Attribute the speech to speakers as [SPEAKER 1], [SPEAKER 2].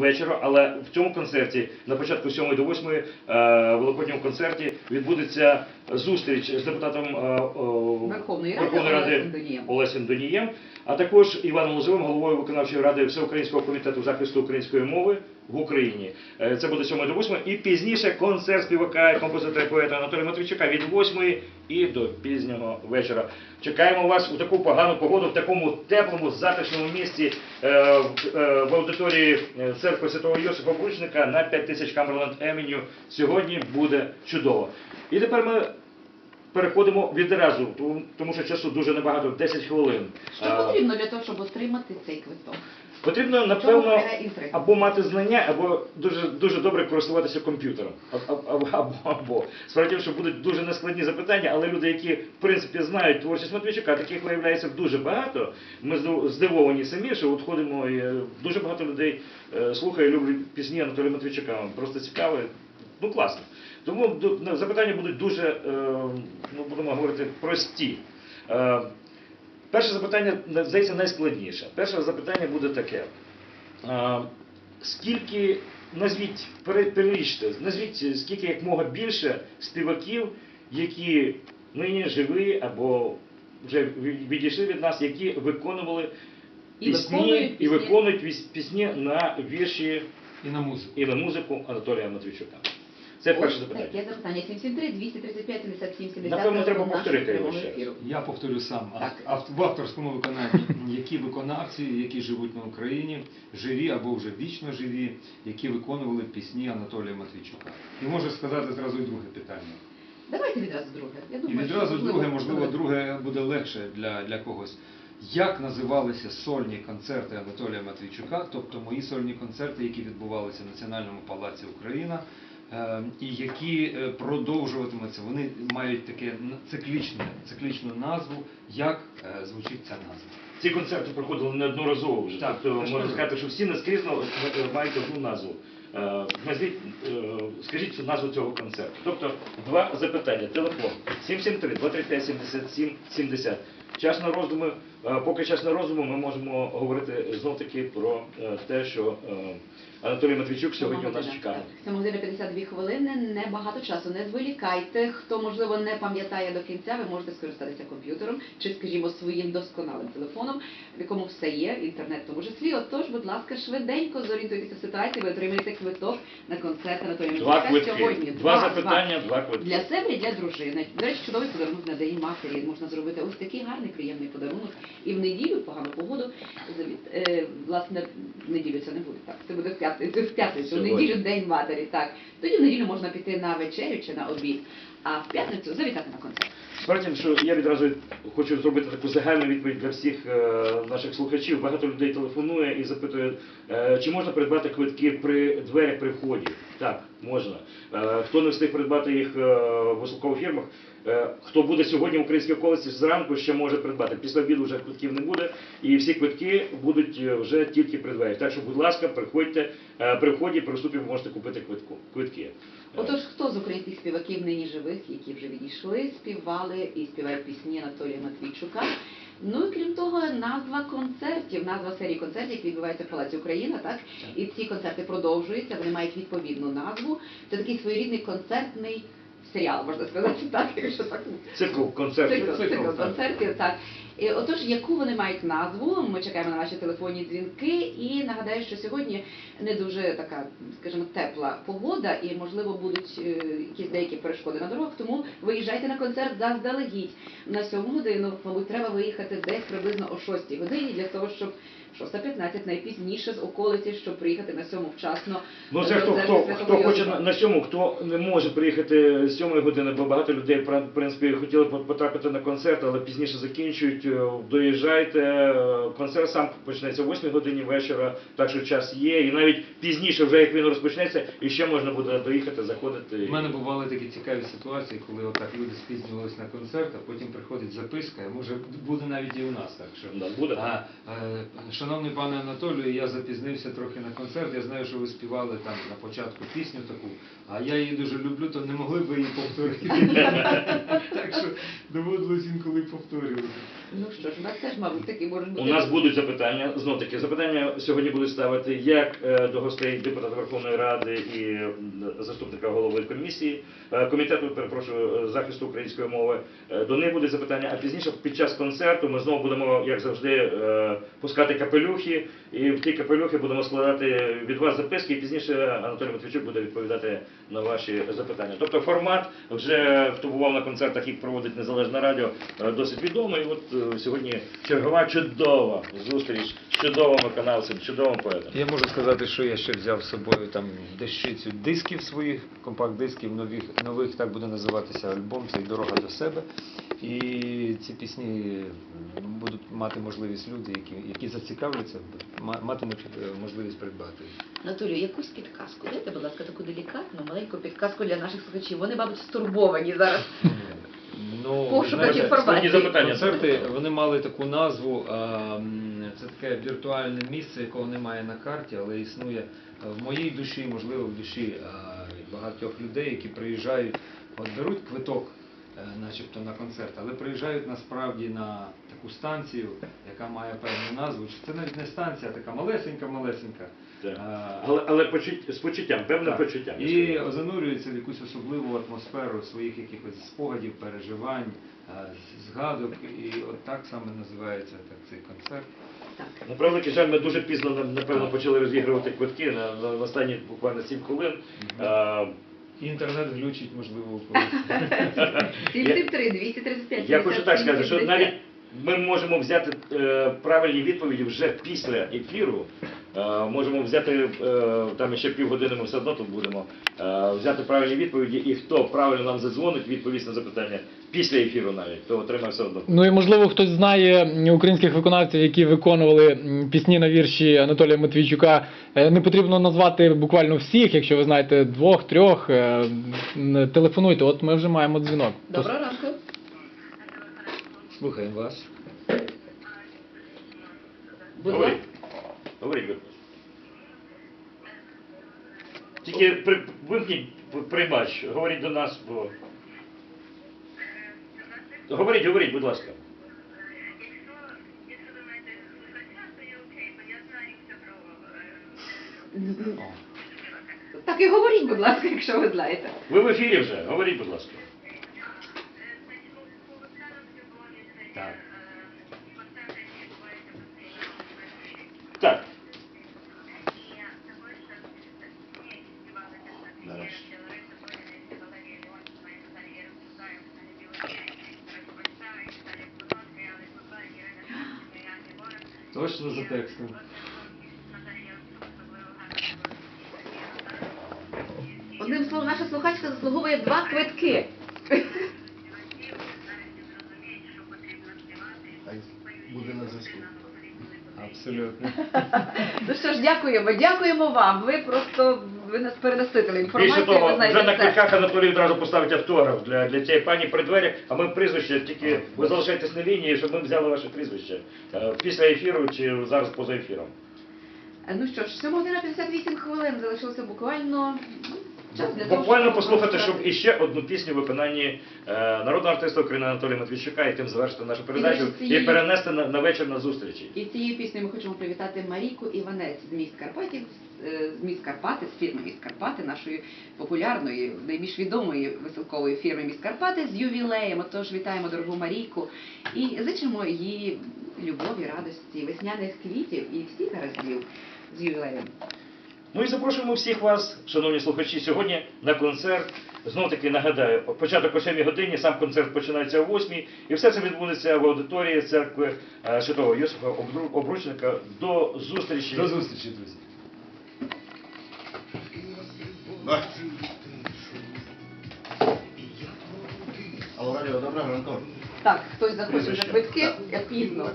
[SPEAKER 1] вечора, але в цьому концерті на початку 7 до 8 великоднього великодньому концерті відбудеться зустріч з депутатом е,
[SPEAKER 2] Верховної Ради Олесем Донієм,
[SPEAKER 1] а також Іваном Лозовим, головою виконавчої ради Всеукраїнського комітету захисту української мови в Україні. Е, Це буде 7 до 8 і пізніше концерт співака і композитора поета Анатолія Матвійчука від 8 і до пізнього вечора. Чекаємо вас у таку погану погоду, в такому теплому, затишному місці е, е, в аудиторії церкви Святого Йосифа Бручника на 5000 Камберленд Еміню. Сьогодні буде чудово. І тепер ми переходимо відразу, тому- що часу дуже небагато, 10 хвилин.
[SPEAKER 2] Що потрібно для того, щоб отримати цей квиток?
[SPEAKER 1] Потрібно, напевно, або мати знання, або дуже, дуже добре користуватися комп'ютером. Або, або, або. Справді, що будуть дуже нескладні запитання, але люди, які в принципі знають творчість Матвійчука, таких виявляється дуже багато. Ми здив- здивовані самі, що от ходимо і е, дуже багато людей е, слухає, люблять пісні Анатолія Матвійчука. Просто цікаво. Ну класно. Тому запитання будуть дуже, е, ну будемо говорити, прості. Е, Перше запитання, здається, найскладніше. Перше запитання буде таке. Скільки, назвіть, перелічте, назвіть, скільки як мога більше співаків, які нині живі або вже відійшли від нас, які виконували
[SPEAKER 2] І
[SPEAKER 1] пісні, і виконують пісні на вірші
[SPEAKER 3] І на музику.
[SPEAKER 1] і на музику Анатолія Матвійчука. Це перше запитання.
[SPEAKER 2] Таке запитання 773 235 77 70
[SPEAKER 1] Напевно, треба повторити його ще раз.
[SPEAKER 3] Я повторю сам
[SPEAKER 2] Так.
[SPEAKER 3] Ав- в авторському виконанні, які виконавці, які живуть на Україні, живі або вже вічно живі, які виконували пісні Анатолія Матвійчука. І можу сказати зразу і друге питання.
[SPEAKER 2] Давайте відразу друге. Я
[SPEAKER 3] І
[SPEAKER 2] думаю, що
[SPEAKER 3] відразу друге, можливо, друге буде легше для, для когось. Як називалися сольні концерти Анатолія Матвійчука, тобто мої сольні концерти, які відбувалися в Національному палаці Україна, і які е, продовжуватимуться, вони мають таке циклічне, циклічну назву. Як е, звучить ця назва?
[SPEAKER 1] Ці концерти проходили неодноразово вже.
[SPEAKER 3] Так,
[SPEAKER 1] тобто можна сказати, що всі наскрізно мають одну назву. Е, Назвіть, е, скажіть назву цього концерту. Тобто два запитання. Телефон 773 235 77 70. Час на роздуми. Е, Поки час на роздуму, ми можемо говорити знов таки про те, що Анатолій Матвійчук сьогодні у нас чекає.
[SPEAKER 2] 7 години 52 хвилини, не багато часу. Не зволікайте. Хто, можливо, не пам'ятає до кінця, ви можете скористатися комп'ютером чи, скажімо, своїм досконалим телефоном, в якому все є, інтернет в тому числі. Отож, будь ласка, швиденько зорієнтуйтеся в ситуації, ви отримаєте квиток на концерт Анатолія
[SPEAKER 1] Два квитки.
[SPEAKER 2] сьогодні.
[SPEAKER 1] Два запитання, два квитки.
[SPEAKER 2] Для себе і для дружини. До речі, чудовий подарунок на день матері. Можна зробити ось такий гарний, приємний подарунок. І в неділю, в погану погоду, завіт- е, власне, в неділю це не буде так. Це буде в п'ятницю, в п'ятницю, в
[SPEAKER 1] Сьогодні.
[SPEAKER 2] неділю день матері. Так. Тоді в неділю можна піти на вечерю чи на обід, а в п'ятницю завітати на концерт.
[SPEAKER 1] Справді, що я відразу хочу зробити таку загальну відповідь для всіх е, наших слухачів. Багато людей телефонує і запитує, е, чи можна придбати квитки при дверях при вході. Так, можна. Е, хто не встиг придбати їх е, в високових фірмах, е, хто буде сьогодні в українській околиці зранку, ще може придбати. Після обіду вже квитків не буде, і всі квитки будуть вже тільки при. Так що, будь ласка, приходьте при вході, при вступі можете купити квитку, квитки.
[SPEAKER 2] Отож, хто з українських співаків нині живих, які вже відійшли, співали і співають пісні Анатолія Матвійчука. Ну і крім того, назва концертів, назва серії концертів, які відбуваються в Палаці Україна, так? І ці концерти продовжуються, вони мають відповідну назву. Це такий своєрідний концертний серіал, можна сказати, так, якщо так
[SPEAKER 1] Цикл концертів.
[SPEAKER 2] Цикл,
[SPEAKER 3] Цикл,
[SPEAKER 2] цикл
[SPEAKER 3] так.
[SPEAKER 2] концертів, так. І, отож, яку вони мають назву? Ми чекаємо на ваші телефонні дзвінки. І нагадаю, що сьогодні не дуже така, скажімо, тепла погода, і можливо будуть е, якісь деякі перешкоди на дорогах. Тому виїжджайте на концерт заздалегідь. На сьому годину, мабуть, треба виїхати десь приблизно о 6 годині для того, щоб 6.15 найпізніше з околиці, щоб приїхати на сьому вчасно.
[SPEAKER 1] Ну це хто, хто, хто хоче на, на сьому, хто не може приїхати з сьомої години, бо багато людей в принципі хотіли б потрапити на концерт, але пізніше закінчують. е, Доїжджайте. е, Концерт сам почнеться о 8 годині вечора, так що час є. І навіть пізніше, вже як він розпочнеться, і ще можна буде доїхати, заходити.
[SPEAKER 3] У мене бували такі цікаві ситуації, коли отак люди спізнювалися на концерт, а потім приходить записка, може буде навіть і у нас так, що
[SPEAKER 1] Да, буде.
[SPEAKER 3] А, е, Шановний пане Анатолію, я запізнився трохи на концерт. Я знаю, що ви співали там на початку пісню таку, а я її дуже люблю, то не могли б її повторити. Так що доводилось інколи повторювати.
[SPEAKER 2] Ну що ж, у нас теж, мабуть, такі можуть бути.
[SPEAKER 1] У нас будуть запитання. Знов таки запитання сьогодні будуть ставити як е, до гостей депутата Верховної Ради і заступника голови комісії е, комітету, перепрошую, е, захисту української мови. До них будуть запитання. А пізніше під час концерту ми знову будемо, як завжди, пускати капелюхи, і в ті капелюхи будемо складати від вас записки. І пізніше Анатолій Матвійчук буде відповідати на ваші запитання. Тобто формат вже хто бував на концертах, їх проводить незалежне радіо, е, досить відомий. От е, сьогодні чергова чудова зустріч з чудовим виконавцем, чудовим поетом.
[SPEAKER 3] Я можу сказати, що я ще взяв з собою там дещицю дисків своїх, компакт-дисків нових, нових, так буде називатися альбом, це дорога до себе. І ці пісні будуть мати можливість люди, які, які зацікавляться, матимуть можливість придбати.
[SPEAKER 2] Анатолію, якусь підказку. Дайте, будь ласка, таку делікатну, маленьку підказку для наших слухачів. Вони, мабуть, стурбовані зараз.
[SPEAKER 3] Ну,
[SPEAKER 2] інформації.
[SPEAKER 1] запитання.
[SPEAKER 3] Концерти вони мали таку назву. а, Це таке віртуальне місце, якого немає на карті, але існує в моїй душі, можливо, в душі а, багатьох людей, які приїжджають, от беруть квиток, начебто на концерт, але приїжджають насправді на таку станцію, яка має певну назву. Це навіть не станція, а така малесенька-малесенька.
[SPEAKER 1] Але, але почуть, з почуттям, певним
[SPEAKER 3] так.
[SPEAKER 1] почуттям.
[SPEAKER 3] І
[SPEAKER 1] скажу.
[SPEAKER 3] занурюється в якусь особливу атмосферу своїх якихось спогадів, переживань, е, згадок. І от так саме називається так, цей концерт.
[SPEAKER 1] На превеликий жаль, ми дуже пізно напевно почали розігрувати квитки на, на, останні буквально 7 хвилин. А,
[SPEAKER 3] І інтернет глючить, можливо, у колись.
[SPEAKER 2] 773 235
[SPEAKER 1] Я хочу так сказати, що навіть ми можемо взяти е, правильні відповіді вже після ефіру. Е, можемо взяти е, там ще півгодини, ми все одно тут будемо. Е, взяти правильні відповіді, і хто правильно нам задзвонить, відповість на запитання після ефіру навіть, то отримає все одно.
[SPEAKER 4] Ну і можливо хтось знає українських виконавців, які виконували пісні на вірші Анатолія Матвійчука. Е, Не потрібно назвати буквально всіх, якщо ви знаєте двох, трьох. е, Телефонуйте, от ми вже маємо дзвінок.
[SPEAKER 2] Доброго ранку.
[SPEAKER 3] Слухаємо вас.
[SPEAKER 2] Будь ласка.
[SPEAKER 1] Говоріть. Тільки при, вимкніть приймач, говоріть до нас, бо. Говоріть, говоріть, будь ласка.
[SPEAKER 2] Так і говоріть, будь ласка, якщо ви знаєте.
[SPEAKER 1] Ви в ефірі вже, говоріть, будь ласка.
[SPEAKER 5] Значить, по по Оксанам Любові це є
[SPEAKER 1] Так.
[SPEAKER 5] е, концерти, які відбуваються постійно в ефірі.
[SPEAKER 1] Так.
[SPEAKER 5] І також пісні, які співалися на
[SPEAKER 1] Зараз.
[SPEAKER 5] пісні Лариси Доліни, Валерії Леонтьєва, Наталії Ростусаєв, Наталії Білошеї, Тарас Бочара, Наталії Кузонської, Алли Кузла, Ірина Шевченко, Яні Ворон.
[SPEAKER 3] Точно за текстом.
[SPEAKER 2] Одним словом, наша слухачка заслуговує два квитки.
[SPEAKER 6] буде на зв'язку.
[SPEAKER 3] Абсолютно.
[SPEAKER 2] Ну що ж, дякуємо, дякуємо вам. Ви просто ви нас переносителі інформацію.
[SPEAKER 1] Більше того,
[SPEAKER 2] ви знаєте
[SPEAKER 1] вже на
[SPEAKER 2] все.
[SPEAKER 1] квитках Анатолій одразу поставить автограф для, для цієї пані при дверях, а ми прізвище тільки ви залишаєтесь на лінії, щоб ми взяли ваше прізвище е, після ефіру чи зараз поза ефіром.
[SPEAKER 2] Е, Ну що ж, 7 година 58 хвилин залишилося буквально ну, час для того,
[SPEAKER 1] Буквально
[SPEAKER 2] щоб
[SPEAKER 1] послухати, щоб
[SPEAKER 2] розказати.
[SPEAKER 1] іще одну пісню в виконанні е, народного артиста України Анатолія Матвійчука, і тим завершити нашу передачу
[SPEAKER 2] І,
[SPEAKER 1] перенести на, на вечір на зустрічі.
[SPEAKER 2] І цією піснею ми хочемо привітати Марійку Іванець з міст Карпатів, з, е, з міст Карпати, з фірми міст Карпати, нашої популярної, найбільш відомої веселкової фірми міст Карпати з ювілеєм. Отож, вітаємо дорогу Марійку і зичимо їй любові, радості, весняних квітів і всіх гараздів з ювілеєм.
[SPEAKER 1] Ну і запрошуємо всіх вас, шановні слухачі, сьогодні на концерт. Знов таки нагадаю, початок о 7 годині, сам концерт починається о 8 і все це відбудеться в аудиторії церкви е, Святого Йосифа Обручника. До зустрічі.
[SPEAKER 3] До зустрічі, друзі.
[SPEAKER 6] Алло, радіо, доброго ранку.
[SPEAKER 2] Так, хтось захоче за
[SPEAKER 1] Прізвище.
[SPEAKER 2] квитки, як пізно.